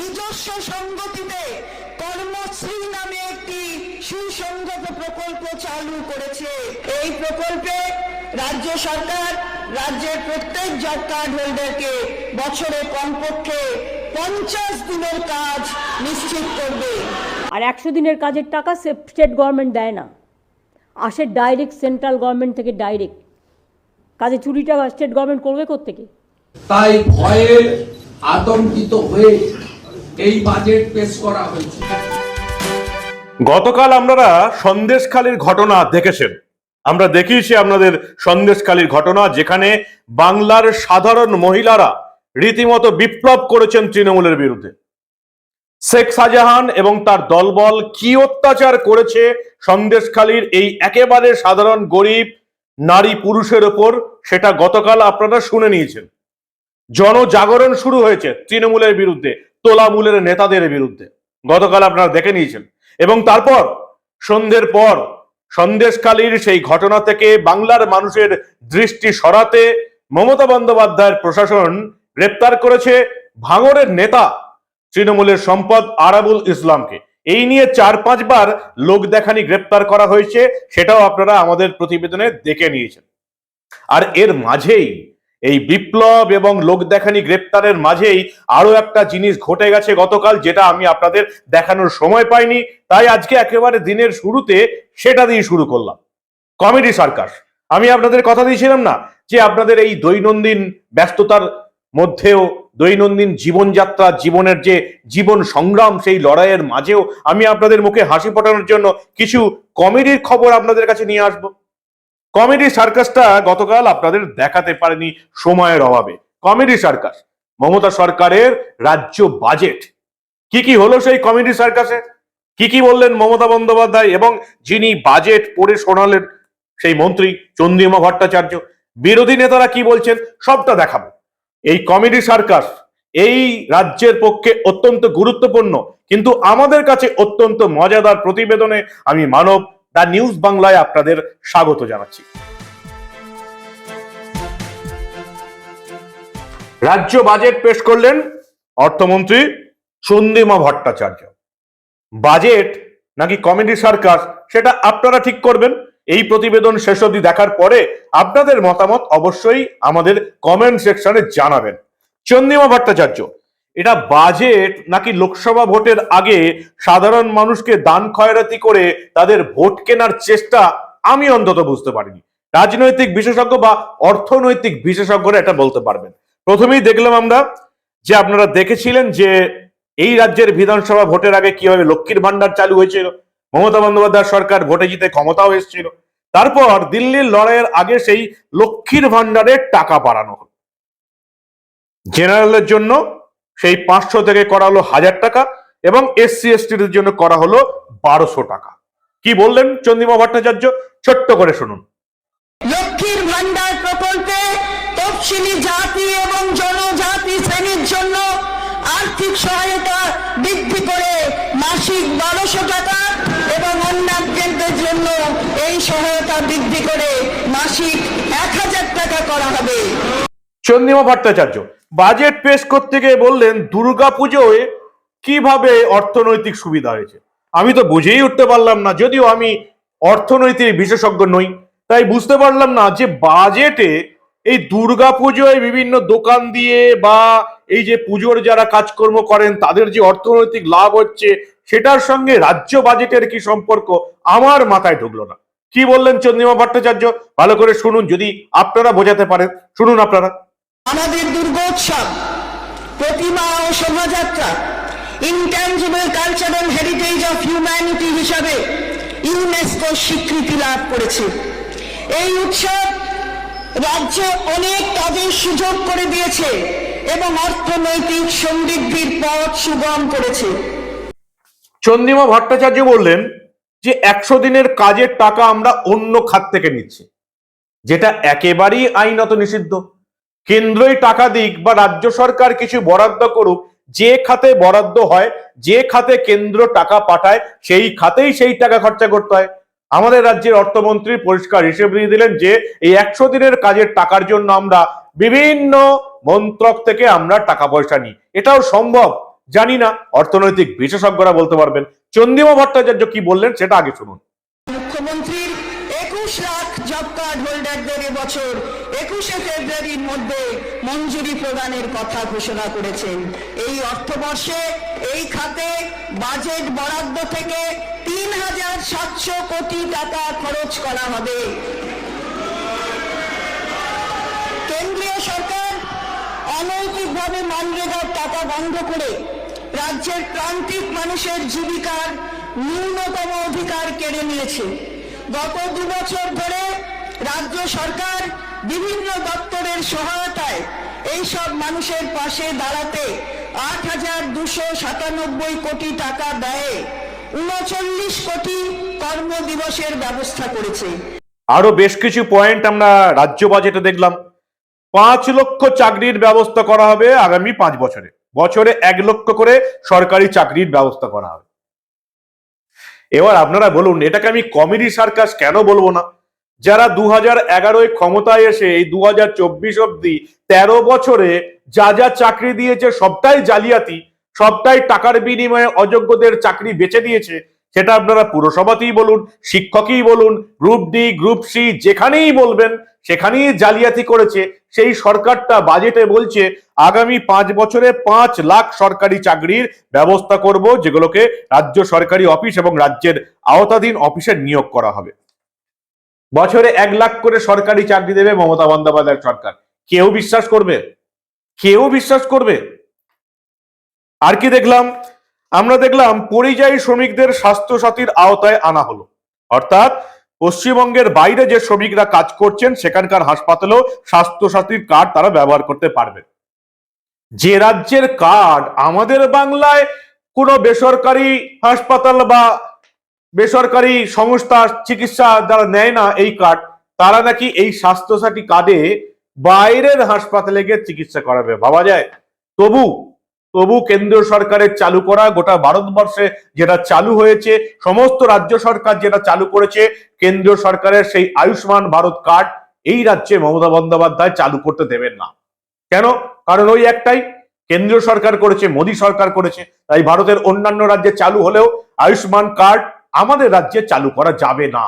নিজস্ব সংগতিতে কর্মশ্রী নামে একটি সুসংগত প্রকল্প চালু করেছে। এই প্রকল্পে রাজ্য সরকার রাজ্যের প্রত্যেক জব কার্ড হোল্ডারকে বছরে কমপক্ষে পঞ্চাশ দিনের কাজ নিশ্চিত করবে। আর একশো দিনের কাজের টাকা সে স্টেট গভর্নমেন্ট দেয় না। আসে ডাইরেক্ট সেন্ট্রাল গভর্নমেন্ট থেকে ডাইরেক্ট কাজে চুরিটা স্টেট গভর্নমেন্ট করবে কোত্থেকে? তাই ভয়ে আতঙ্কিত হয়ে এই বাজেট পেশ করা হয়েছে। গতকাল আপনারা সন্দেশখালীর ঘটনা দেখেছেন। আমরা দেখিয়েছি আপনাদের সন্দেশখালীর ঘটনা, যেখানে বাংলার সাধারণ মহিলারা রীতিমতো বিপ্লব করেছেন তৃণমূলের বিরুদ্ধে। শেখ শাহজাহান এবং তার দলবল কি অত্যাচার করেছে সন্দেশখালীর এই একেবারে সাধারণ গরিব, নারী পুরুষের ওপর, সেটা গতকাল আপনারা শুনে নিয়েছেন। জনজাগরণ শুরু হয়েছে তৃণমূলের বিরুদ্ধে। তোলামূলের নেতাদের বিরুদ্ধে। গতকাল আপনারা দেখে নিয়েছেন। এবং তারপর, সন্ধ্যের পর সন্দেশকালীর সেই ঘটনা থেকে বাংলার মানুষের দৃষ্টি সরাতে মমতা বন্দ্যোপাধ্যায়ের প্রশাসন গ্রেপ্তার করেছে ভাঙড়ের নেতা তৃণমূলের সম্পদ আরাবুল ইসলামকে। এই নিয়ে চার পাঁচবার লোক দেখানি গ্রেপ্তার করা হয়েছে, সেটাও আপনারা আমাদের প্রতিবেদনে দেখে নিয়েছেন। আর এর মাঝেই এই বিপ্লব এবং লোক দেখানি গ্রেপ্তারের মাঝেই আরও একটা জিনিস ঘটে গেছে গতকাল, যেটা আমি আপনাদের দেখানোর সময় পাইনি। তাই আজকে একেবারে দিনের শুরুতে সেটা দিয়ে শুরু করলাম। Comedy circus. আমি আপনাদের কথা দিয়েছিলাম না যে আপনাদের এই দৈনন্দিন ব্যস্ততার মধ্যেও দৈনন্দিন জীবনযাত্রা, জীবনের যে জীবন সংগ্রাম, সেই লড়াইয়ের মাঝেও আমি আপনাদের মুখে হাসি ফোটানোর জন্য কিছু কমেডির খবর আপনাদের কাছে নিয়ে আসব। কমেডি সার্কাসটা গতকাল আপনাদের দেখাতে পারেনি সময়ের অভাবে। কমেডি সার্কাস, মমতা সরকারের রাজ্য বাজেট। কি কি হলো সেই কমেডি সার্কাসে? কি কি বললেন মমতা বন্দ্যোপাধ্যায় এবং যিনি বাজেট পড়ে শোনালেন সেই মন্ত্রী চন্দ্রিমা ভট্টাচার্য? বিরোধী নেতারা কি বলছেন সবটা দেখাবো। এই কমেডি সার্কাস এই রাজ্যের পক্ষে অত্যন্ত গুরুত্বপূর্ণ, কিন্তু আমাদের কাছে অত্যন্ত মজাদার প্রতিবেদনে আমি মানব দা নিউজ বাংলায় আপনাদের স্বাগত জানাচ্ছি। রাজ্য বাজেট পেশ করলেন অর্থমন্ত্রী চন্দ্রিমা ভট্টাচার্য। বাজেট নাকি কমেডি সার্কাস, সেটা আপনারা ঠিক করবেন। এই প্রতিবেদন শেষ অবধি দেখার পরে আপনাদের মতামত অবশ্যই আমাদের কমেন্ট সেকশনে জানাবেন। চন্দিমা ভট্টাচার্য এটা বাজেট নাকি লোকসভা ভোটের আগে সাধারণ মানুষকে দান খয়রাতি করে তাদের ভোট কেনার চেষ্টা আমি অন্তত বুঝতে পারিনি। রাজনৈতিক বিশেষজ্ঞ বা অর্থনৈতিক বিশেষজ্ঞরা এটা বলতে পারবেন। প্রথমেই দেখলাম আমরা যে আপনারা দেখেছিলেন যে এই রাজ্যের বিধানসভা ভোটের আগে কীভাবে লক্ষ্মীর ভান্ডার চালু হয়েছিল, মমতা বন্দ্যোপাধ্যায় সরকার ভোটে জিতে ক্ষমতাও এসেছিল। তারপর দিল্লির লড়াইয়ের আগে সেই লক্ষ্মীর ভান্ডারের টাকা বাড়ানো হলো। জেনারেলের জন্য সেই পাঁচশো থেকে করা হলো হাজার টাকা এবং এসসি এসটির জন্য করা হলো বারোশো টাকা। কি বললেন চন্দ্রিমা ভট্টাচার্য? ছোট্ট করে শুনুন। লক্ষ্মীর ভান্ডার প্রকল্পে তফসিলি জাতি এবং জনজাতি শ্রেণির জন্য আর্থিক সহায়তা বৃদ্ধি করে মাসিক বারোশো টাকা এবং অন্যান্যদের জন্য এই সহায়তা বৃদ্ধি করে মাসিক এক হাজার টাকা করা হবে। চন্দ্রিমা ভট্টাচার্য বাজেট পেশ করতে গিয়ে বললেন, দুর্গাপুজোয় কীভাবে অর্থনৈতিক সুবিধা হয়েছে? আমি তো বুঝেই উঠতে পারলাম না, যদিও আমি অর্থনৈতিক বিশেষজ্ঞ নই, তাই বুঝতে পারলাম না যে বাজেটে এই দুর্গাপুজোয় বিভিন্ন দোকান দিয়ে বা এই যে পুজোর যারা কাজকর্ম করেন, তাদের যে অর্থনৈতিক লাভ হচ্ছে, সেটার সঙ্গে রাজ্য বাজেটের কি সম্পর্ক আমার মাথায় ঢুকলো না। কি বললেন চন্দ্রিমা ভট্টাচার্য? ভালো করে শুনুন, যদি আপনারা বোঝাতে পারেন। শুনুন আপনারা। আমাদের দুর্গোৎসব, প্রতিমা ও শোভাযাত্রা intangible cultural heritage of humanity হিসাবে ইউনেস্কো স্বীকৃতি লাভ করেছে। এই উৎসব রাজ্যে অনেক কাজের সুযোগ করে দিয়েছে এবং অর্থনৈতিক সমৃদ্ধির পথ সুগম করেছে। চন্দ্রিমা ভট্টাচার্য বললেন যে একশো দিনের কাজের টাকা আমরা অন্য খাত থেকে নিচ্ছি, যেটা একেবারেই আইনত নিষিদ্ধ। কেন্দ্রই টাকা দিক বা রাজ্য সরকার কিছু বরাদ্দ করুক, যে খাতে বরাদ্দ হয়, যে খাতে কেন্দ্র টাকা পাঠায়, সেই খাতেই সেই টাকা খরচা করতে হয়। আমাদের রাজ্যের অর্থমন্ত্রী পরিষ্কার হিসেব দিয়ে দিলেন যে, এই একশো দিনের কাজের টাকার জন্য আমরা বিভিন্ন মন্ত্রক থেকে আমরা টাকা পয়সা নিই। এটাও সম্ভব? জানি না। অর্থনৈতিক বিশেষজ্ঞরা বলতে পারবেন। চন্দ্রিমা ভট্টাচার্য কি বললেন, সেটা আগে শুনুন। মুখ্যমন্ত্রীর একুশ লাখ জব কার্ড হোল্ডারদের এবছর একুশে ফেব্রুয়ারির মধ্যে মঞ্জুরি প্রদানের কথা ঘোষণা করেছেন। এই অর্থবর্ষে এই খাতে বাজেট বরাদ্দ থেকে তিন হাজার সাতশো কোটি টাকা খরচ করা হবে। কেন্দ্রীয় সরকার অনৈতিকভাবে মানরেগার টাকা বন্ধ করে রাজ্যের প্রান্তিক মানুষের জীবিকার ন্যূনতম অধিকার কেড়ে নিয়েছে। গত দু বছর ধরে রাজ্য সরকার বিভিন্ন দপ্তরের সহায়তায় এইসব মানুষের পাশে দাঁড়াতে আট হাজার দুশো সাতানব্বই কোটি টাকা ব্যয়ে উনচল্লিশ কোটি কর্মদিবসের ব্যবস্থা করেছে। আরও বেশ কিছু পয়েন্ট আমরা রাজ্য বাজেটে দেখলাম। পাঁচ লক্ষ চাকরির ব্যবস্থা করা হবে আগামী পাঁচ বছরে। বছরে এক লক্ষ করে সরকারি চাকরির ব্যবস্থা করা হবে। এবার আপনারা বলুন, এটাকে আমি কমেডি সার্কাস কেন বলব না? যারা দু হাজার এগারোয় ক্ষমতায় এসে এই দু হাজার চব্বিশ অব্দি তেরো বছরে যা যা চাকরি দিয়েছে সবটাই জালিয়াতি, সবটাই টাকার বিনিময়ে অযোগ্যদের চাকরি বেছে দিয়েছে, সেটা আপনারা পুরসভাতেই বলুন, শিক্ষকই বলুন, গ্রুপ ডি, গ্রুপ সি, যেখানেই বলবেন, সেখানেই জালিয়াতি করেছে, সেই সরকারটা বাজেটে বলছে, আগামী পাঁচ বছরে পাঁচ লাখ সরকারি চাকরির ব্যবস্থা করব, যেগুলোকে রাজ্য সরকারি অফিস এবং রাজ্যের আওতাধীন অফিসের নিয়োগ করা হবে। বছরে এক লাখ করে সরকারি চাকরি দেবে মমতা বন্দ্যোপাধ্যায়ের সরকার। কেউ বিশ্বাস করবে? কেউ বিশ্বাস করবে? আর কি দেখলাম? আমরা দেখলাম পরিযায়ী শ্রমিকদের স্বাস্থ্য সাথীর আওতায় আনা হলো। অর্থাৎ পশ্চিমবঙ্গের বাইরে যে শ্রমিকরা কাজ করছেন, সেখানকার হাসপাতালেও স্বাস্থ্য সাথীর কার্ড তারা ব্যবহার করতে পারবে। যে রাজ্যের কার্ড, আমাদের বাংলায় কোনো বেসরকারি হাসপাতাল বা বেসরকারি সংস্থা চিকিৎসা যারা নেয় না এই কার্ড, তারা নাকি এই স্বাস্থ্যসাথী কার্ডে বাইরের হাসপাতালে গিয়ে চিকিৎসা করাবে, ভাবা যায়? তবু তবু কেন্দ্রীয় সরকারের চালু করা গোটা ভারতবর্ষে যেটা চালু হয়েছে, সমস্ত রাজ্য সরকার যেটা চালু করেছে, কেন্দ্রীয় সরকারের সেই আয়ুষ্মান ভারত কার্ড এই রাজ্যে মমতা বন্দ্যোপাধ্যায় চালু করতে দেবেন না। কেন? কারণ ওই একটাই, কেন্দ্রীয় সরকার করেছে, মোদী সরকার করেছে, তাই ভারতের অন্যান্য রাজ্যে চালু হলেও আয়ুষ্মান কার্ড আমাদের রাজ্যে চালু করা যাবে না।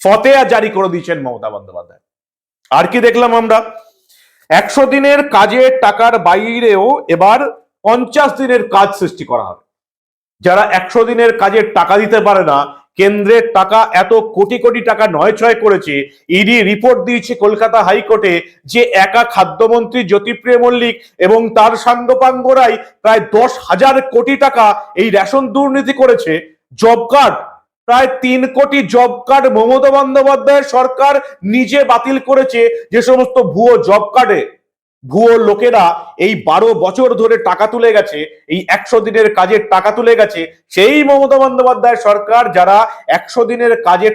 ফতেয়া জারি করে দিয়েছেন মমতা বন্দ্যোপাধ্যায়। আর কি দেখলাম আমরা? একশো দিনের কাজের টাকার বাইরেও এবার পঞ্চাশ দিনের কাজ সৃষ্টি করা হবে। যারা একশো দিনের কাজের টাকা দিতে পারে না, কেন্দ্রের টাকা এত কোটি কোটি টাকা নয় ছয় করেছে, ইডি রিপোর্ট দিয়েছে কলকাতা হাইকোর্টে যে একা খাদ্যমন্ত্রী জ্যোতিপ্রিয় মল্লিক এবং তার সাঙ্গপাঙ্গরাই প্রায় দশ হাজার কোটি টাকা এই রেশন দুর্নীতি করেছে, জব কার্ড প্রায় তিন কোটি জব কার্ড মমতা বন্দ্যোপাধ্যায়ের সরকার নিজে বাতিল করেছে যে সমস্ত ভুয়ো জব কার্ডে। ভুয়ো লোকেরা এই বারো বছর ধরে টাকা তুলে গেছে, এই একশো দিনের কাজের টাকা তুলে গেছে। সেই মমতা বন্দ্যোপাধ্যায় সরকার যারা একশো দিনের কাজের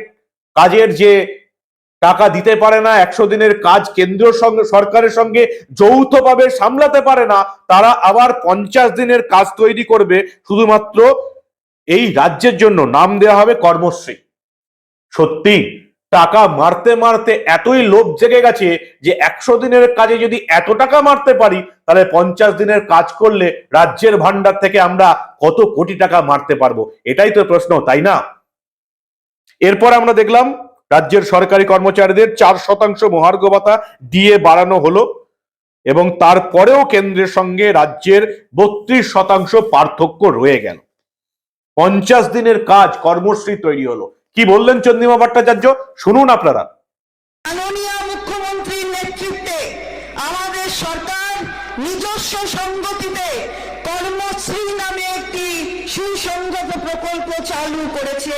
কাজের যে টাকা দিতে পারে না, একশো দিনের কাজ কেন্দ্রীয় সঙ্গে সরকারের সঙ্গে যৌথভাবে সামলাতে পারে না, তারা আবার পঞ্চাশ দিনের কাজ তৈরি করবে। শুধুমাত্র এই রাজ্যের জন্য নাম দেওয়া হবে কর্মশ্রী। সত্যি, টাকা মারতে মারতে এতই লোভ জেগে গেছে যে একশো দিনের কাজে যদি এত টাকা মারতে পারি, তাহলে পঞ্চাশ দিনের কাজ করলে রাজ্যের ভান্ডার থেকে আমরা কত কোটি টাকা মারতে পারব? এটাই তো প্রশ্ন, তাই না? এরপর আমরা দেখলাম, রাজ্যের সরকারি কর্মচারীদের চার শতাংশ মহার্ঘ ভাতা দিয়ে বাড়ানো হলো এবং তারপরেও কেন্দ্রের সঙ্গে রাজ্যের বত্রিশ শতাংশ পার্থক্য রয়ে গেল। পঞ্চাশ দিনের কাজ, কর্মশ্রী তৈরি হলো। কি বললেন চন্দ্রিমা ভট্টাচার্য? শুনুন আপনারা। মুখ্যমন্ত্রীর নেতৃত্বে আমাদের সরকার নিজস্ব সংগতিতে কর্মশ্রী নামে একটি সুসংগত প্রকল্প চালু করেছে।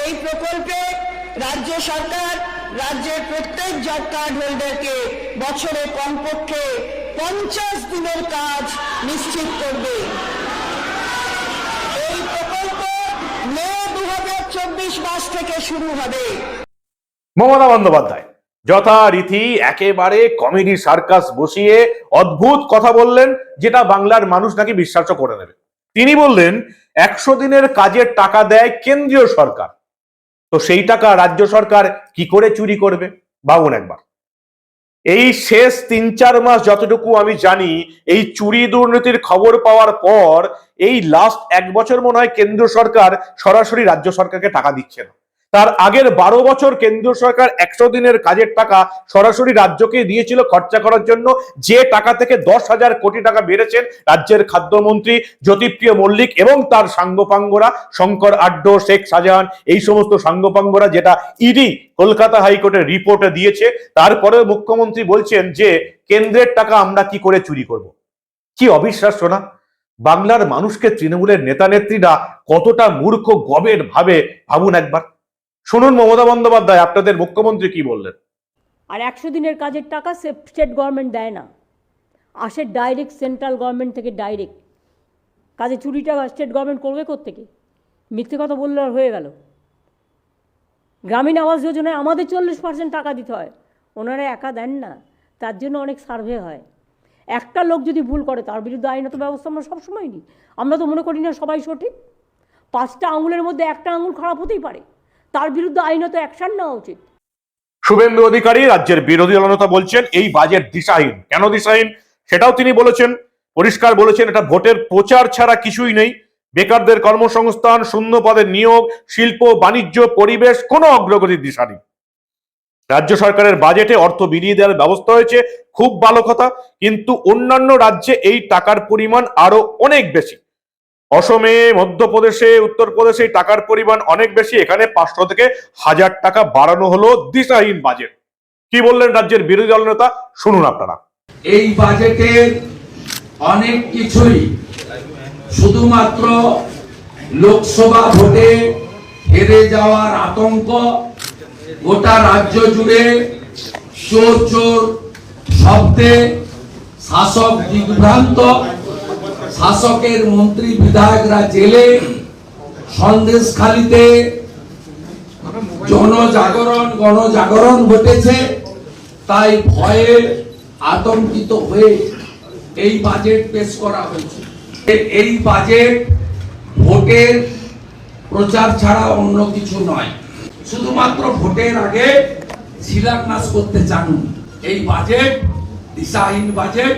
এই প্রকল্পে রাজ্য সরকার, রাজ্যের প্রত্যেক জব কার্ড হোল্ডারকে বছরে কমপক্ষে পঞ্চাশ দিনের কাজ নিশ্চিত করবে এই প্রকল্প মে দু মাস থেকে শুরু হবে। মমতা বন্দ্যোপাধ্যায়, যথারীতি একেবারে কমেডি সার্কাস বসিয়ে অদ্ভুত কথা বললেন, যেটা বাংলার মানুষ নাকি বিশ্বাস করে নেবে। তিনি বললেন, একশো দিনের কাজের টাকা দেয় কেন্দ্রীয় সরকার। তো সেই টাকা রাজ্য সরকার কি করে চুরি করবে? ভাবুন একবার। এই শেষ তিন চার মাস যতটুকু আমি জানি, এই চুরি দুর্নীতির খবর পাওয়ার পর এই লাস্ট এক বছর মনে হয় কেন্দ্র সরকার সরাসরি রাজ্য সরকারকে টাকা দিচ্ছে না। তার আগের বারো বছর কেন্দ্র সরকার একশো দিনের কাজের টাকা সরাসরি রাজ্যকে দিয়েছিল খরচা করার জন্য। যে টাকা থেকে দশ হাজার কোটি টাকা বেড়েছেন রাজ্যের খাদ্যমন্ত্রী জ্যোতিপ্রিয় মল্লিক এবং তার সাঙ্গপাঙ্গরা শঙ্কর আড্ড, শেখ শাহজাহান, এই সমস্ত সাঙ্গপাঙ্গরা যেটা ইডি কলকাতা হাইকোর্টের রিপোর্টে দিয়েছে। তারপরে মুখ্যমন্ত্রী বলছেন যে, কেন্দ্রের টাকা আমরা কি করে চুরি করব? কি অবিশ্বাস্য না? বাংলার মানুষকে তৃণমূলের নেতা নেত্রীরা কতটা মূর্খ, গবের ভাবে ভাবুন একবার। শুনুন মমতা বন্দ্যোপাধ্যায়, আপনাদের মুখ্যমন্ত্রী কি বললেন? আর একশো দিনের কাজের টাকা স্টেট গভর্নমেন্ট দেয় না। আসে ডাইরেক্ট সেন্ট্রাল গভর্নমেন্ট থেকে ডাইরেক্ট কাজে চুরিটা স্টেট গভর্নমেন্ট করবে থেকে মিথ্যে কথা বললে আর হয়ে গেল। গ্রামীণ আবাস যোজনায় আমাদের চল্লিশ পার্সেন্ট টাকা দিতে হয়। ওনারা একা দেন না। তার জন্য অনেক সার্ভে হয়। একটা লোক যদি ভুল করে, তার বিরুদ্ধে আইনত ব্যবস্থা আমরা সবসময় নিই। আমরা তো মনে করি না সবাই সঠিক। পাঁচটা আঙুলের মধ্যে একটা আঙুল খারাপ হতেই পারে। তার বিরুদ্ধে আইনত অ্যাকশন নেওয়া উচিত। শুভেন্দু অধিকারী রাজ্যের বিরোধী দলনেতা বলছেন, এই বাজেট দিশাহীন। কেন দিশাহীন? সেটাও তিনি বলেছেন, পরিষ্কার বলেছেন, এটা ভোটের প্রচার ছাড়া কিছুই নেই। বেকারদের কর্মসংস্থান, শূন্য পদের নিয়োগ, শিল্প, বাণিজ্য, পরিবেশ, কোনো অগ্রগতির দিশা নেই। রাজ্য সরকারের বাজেটে অর্থ বিলিয়ে দেওয়ার ব্যবস্থা হয়েছে, খুব ভালো কথা, কিন্তু অন্যান্য রাজ্যে এই টাকার পরিমাণ আরও অনেক বেশি। অসমে, মধ্যপ্রদেশে, উত্তরপ্রদেশে টাকার পরিমাণ অনেক বেশি। এখানে পাঁচশো থেকে হাজার টাকা বাড়ানো হলো দিশাহীন বাজেট। কি বললেন রাজ্যের বিরোধী দলনেতা শুনুন আপনারা। এই বাজেটের অনেক কিছুই, শুধুমাত্র লোকসভা ভোটে হেরে যাওয়ার আতঙ্ক, গোটা রাজ্য জুড়ে চোর চোর শব্দে শাসক দিগ্ভ্রান্ত শাসকের মন্ত্রী বিধায়করা জেলে সন্দেশখালিতে জনজাগরণ, গণজাগরণ ঘটেছে। তাই ভয়ে আতঙ্কিত হয়ে এই বাজেট পেশ করা হয়েছে। এই বাজেট ভোটের প্রচার ছাড়া অন্য কিছু নয়। শুধুমাত্র ভোটের আগে শিলান্যাস করতে চান। এই বাজেট দিশাহীন বাজেট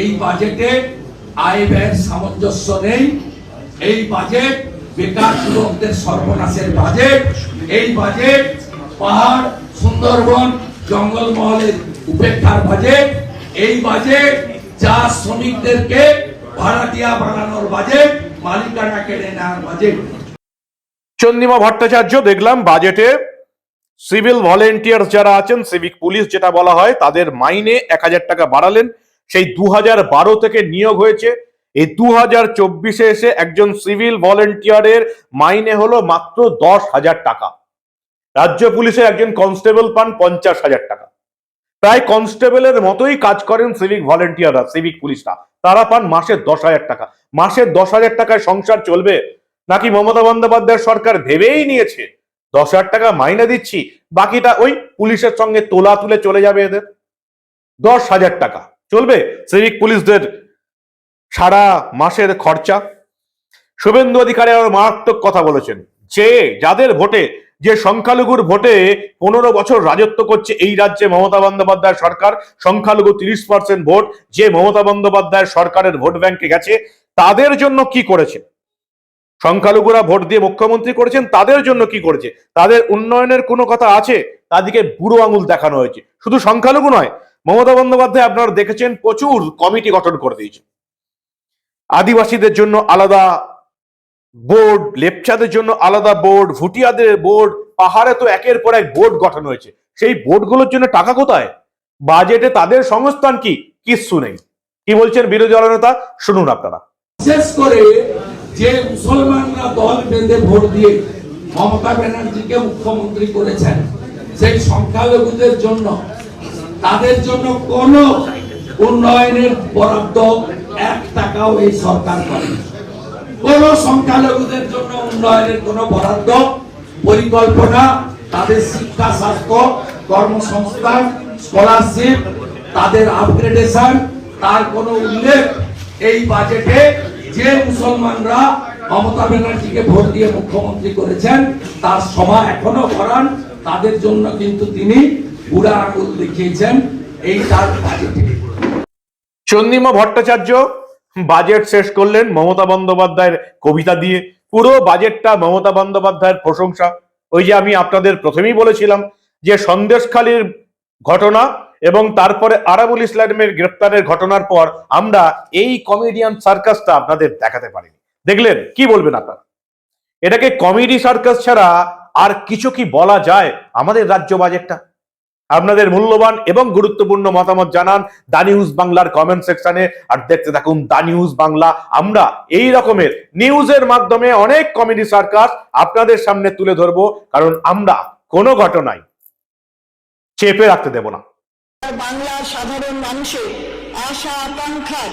এই বাজেটে আয় ব্যয়ের সামঞ্জস্য নেই। এই বাজেট বেকার যুবকদের সর্বনাশের বাজেট এই বাজেট পাহাড়, সুন্দরবন, জঙ্গলমহলের উপেক্ষার বাজেট এই বাজেট চা শ্রমিকদেরকে ভাড়াটিয়া বানানোর বাজেট মালিকানা কেড়ে নেওয়ার বাজেট চন্দিমা ভট্টাচার্য, দেখলাম বাজেটে সিভিল ভলেন্টিয়ার যারা আছেন সিভিক পুলিশ যেটা বলা হয়, তাদের মাইনে এক হাজার টাকা বাড়ালেন। সেই দু বারো থেকে নিয়োগ হয়েছে। এই দু হাজার চব্বিশে এসে একজন সিভিল ভলেন্টিয়ারের মাইনে হলো মাত্র দশ হাজার টাকা। রাজ্য পুলিশের একজন কনস্টেবল পান পঞ্চাশ হাজার টাকা। প্রায় কনস্টেবলের মতোই কাজ করেন সিভিক ভলেন্টিয়াররা, সিভিক পুলিশরা। তারা পান মাসে দশ হাজার টাকা। মাসে দশ হাজার টাকায় সংসার চলবে? নাকি মমতা বন্দ্যোপাধ্যায়ের সরকার ভেবেই নিয়েছে, দশ হাজার টাকা মাইনে দিচ্ছি, বাকিটা ওই পুলিশের সঙ্গে তোলা তুলে চলে যাবে এদের? দশ হাজার টাকা। চলবে? সিভিক পুলিশদের সারা মাসের খরচা। শুভেন্দু অধিকারী আরও মারাত্মক কথা বলেছেন। যে যাদের ভোটে, যে সংখ্যালঘুর ভোটে পনেরো বছর রাজত্ব করছে এই রাজ্যে মমতা বন্দ্যোপাধ্যায় সরকার, সংখ্যালঘু তিরিশ পার্সেন্ট ভোট, যে মমতা বন্দ্যোপাধ্যায় সরকারের ভোট ব্যাংকে গেছে, তাদের জন্য কি করেছে? সংখ্যালঘুরা ভোট দিয়ে মুখ্যমন্ত্রী করেছেন, তাদের জন্য কি করেছে? তাদের উন্নয়নের কোনো কথা আছে? তাদেরকে বুড়ো আঙুল দেখানো হয়েছে। শুধু সংখ্যালঘু নয় মমতা বন্দ্যোপাধ্যায় আপনারা দেখেছেন প্রচুর কমিটি গঠন করে দিয়েছে আদিবাসীদের জন্য আলাদা বোর্ড, লেপচাদের জন্য আলাদা বোর্ড, ভুটিয়াদের বোর্ড, পাহাড়ে তো একের পর এক বোর্ড গঠন হয়েছে। সেই বোর্ডগুলোর জন্য টাকা কোথায়? বাজেটে তাদের সংস্থান কি? কিচ্ছু নেই। কি বলছেন বিরোধী দলনেতা শুনুন আপনারা। বিশেষ করে যে মুসলমানরা দল বেঁধে ভোট দিয়ে মমতা ব্যানার্জিকে মুখ্যমন্ত্রী করেছেন, সেই সংখ্যালঘুদের জন্য তাদের জন্য কোন উন্নয়নের বরাদ্দ এক টাকাও এই সরকার করে কোন সংখ্যালঘুদের জন্য উন্নয়নের কোন বরাদ্দ, পরিকল্পনা, তাদের শিক্ষা, স্বাস্থ্য, কর্মসংস্থান স্কলারশিপ তাদের আপগ্রেডেশন তার কোনো উল্লেখ এই বাজেটে যে মুসলমানরা মমতা ব্যানার্জিকে ভোট দিয়ে মুখ্যমন্ত্রী করেছেন, তার সভা এখনও করান, তাদের জন্য কিন্তু তিনি আঙুল দেখিয়েছেন এই তার বাজেটে চন্দ্রিমা ভট্টাচার্য বাজেট শেষ করলেন মমতা বন্দ্যোপাধ্যায়ের কবিতা দিয়ে। পুরো বাজেটটা মমতা বন্দ্যোপাধ্যায়ের প্রশংসা। ওই যে আমি আপনাদের প্রথমেই বলেছিলাম যে সন্দেশখালীর ঘটনা এবং তারপরে আরাবুল ইসলামের গ্রেপ্তারের ঘটনার পর আমরা এই কমেডিয়ান সার্কাসটা আপনাদের দেখাতে পারিনি। দেখলেন, কি বলবেন আপনারা? এটাকে কমেডি সার্কাস ছাড়া আর কিছু কি বলা যায় আমাদের রাজ্য বাজেটটা? আপনাদের মূল্যবান এবং গুরুত্বপূর্ণ মতামত জানান দা নিউজ বাংলার কমেন্ট সেকশনে। আর দেখতে থাকুন দা নিউজ বাংলা। আমরা এই রকমের নিউজের মাধ্যমে অনেক কমেডি সার্কাস আপনাদের সামনে তুলে ধরবো, কারণ আমরা কোনো ঘটনাই চেপে রাখতে দেব না। বাংলার সাধারণ মানুষের আশা আকাঙ্ক্ষা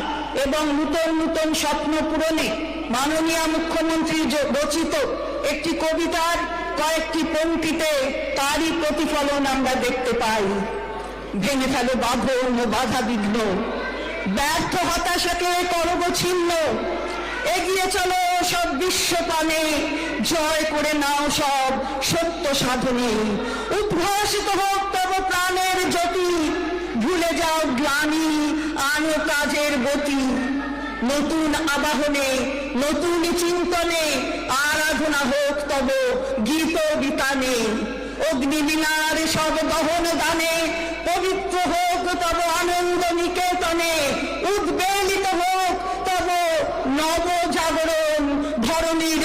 এবং নূতন নূতন স্বপ্ন পূরণে মাননীয় মুখ্যমন্ত্রী রচিত একটি কবিতার কয়েকটি পংক্তিতে তারই প্রতিফলন আমরা দেখতে পাই। ভেঙে ফেলো বাঁধন, বাধা বিঘ্ন। ব্যর্থ হতাশাকে করব ছিন্ন। এগিয়ে চলো সব বিশ্বপানে জয় করে নাও সব সত্য সাধনে। উদ্ভাসিত হোক তব প্রাণের জ্যোতি। ভুলে যাও গ্লানি, আনো কাজের গতি। নতুন আবাহনে, নতুন চিন্তনে আরাধনা হোক তব গীত বিতানে অগ্নিমিনার সব দহন দানে, পবিত্র হোক তব আনন্দ নিকেতনে। উদ্বেলিত হোক তব নব জাগরণ ধরণীর